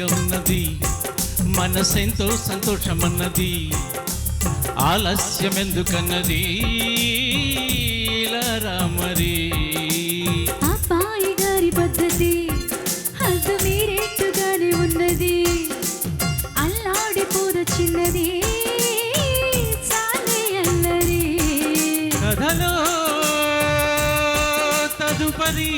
సిద్ధంగా ఉన్నది మనసెంతో సంతోషమన్నది ఆలస్యం ఎందుకన్నది రామరి అబ్బాయి గారి పద్ధతి హద్దు మీరేట్టుగానే ఉన్నది. చిన్నది చాలే అల్లరి. కథలో తదుపరి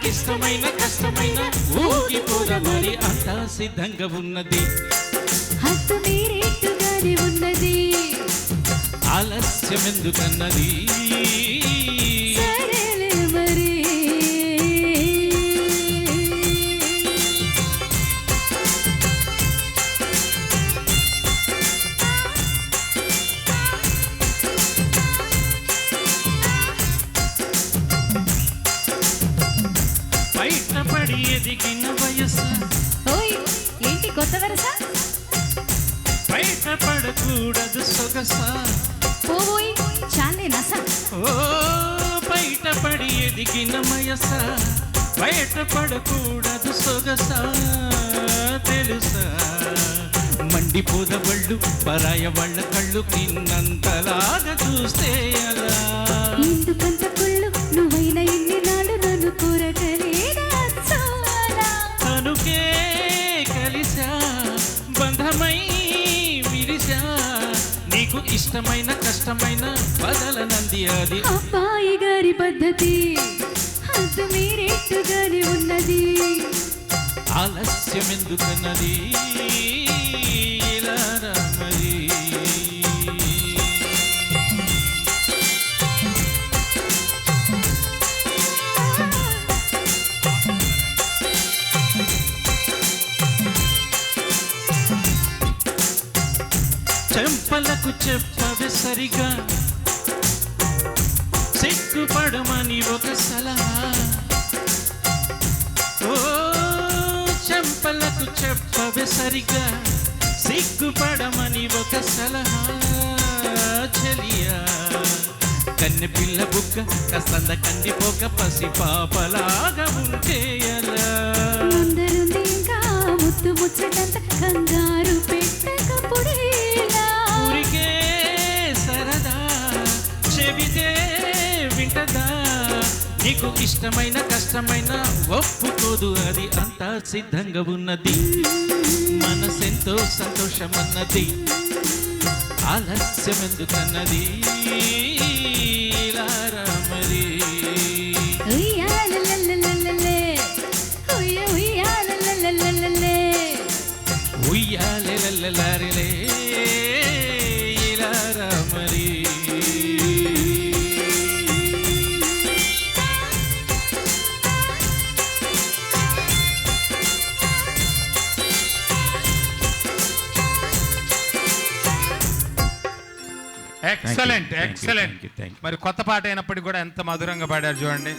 మనకిష్టమైన కష్టమైన ఊగిపోదమరి అంతా సిద్ధంగా ఉన్నది. ఆలస్యం ఎందుకన్నది బయటపడి ఎదిగిన వయసు. ఓయ్ ఏంటి కొత్త వరస? బయటపడకూడదు సొగస. పోయి చాలే నస. ఓ బయటపడి ఎదిగిన మయస బయటపడకూడదు సొగస తెలుసా? మండిపోద వాళ్ళు పరాయ వాళ్ళ కళ్ళు నిన్నంతలాగా చూస్తే అలా ఎందుకంత ఇష్టమైన కష్టమైన బదలనంది అది. అబ్బాయి గారి పద్ధతి అంత మీరెట్టుగానే ఉన్నది. ఆలస్యం ఎందుకన్నది చెంపలకు చెప్పవే సరిగా. సిగ్గుపడమని ఒక సలహా. ఓ చెంపలకు చెప్పవే సరిగా. సిగ్గుపడమని ఒక సలహా. చెలియా. కన్నె పిల్ల బుక్క కసంద కందిపోక పసి పాపలాగా ఉంటే ఎలా? ముందరుంది ఇంకా ముత్తు ముచ్చటంత నీకు ఇష్టమైన కష్టమైన ఒప్పుకోదు అది అంతా సిద్ధంగా ఉన్నది. మనసెంతో సంతోషమన్నది ఆలస్యం ఎందుకన్నది? ఇలా రా ఎక్సలెంట్ ఎక్సలెంట్. మరి కొత్త పాట అయినప్పటికీ కూడా ఎంత మధురంగా పాడారు చూడండి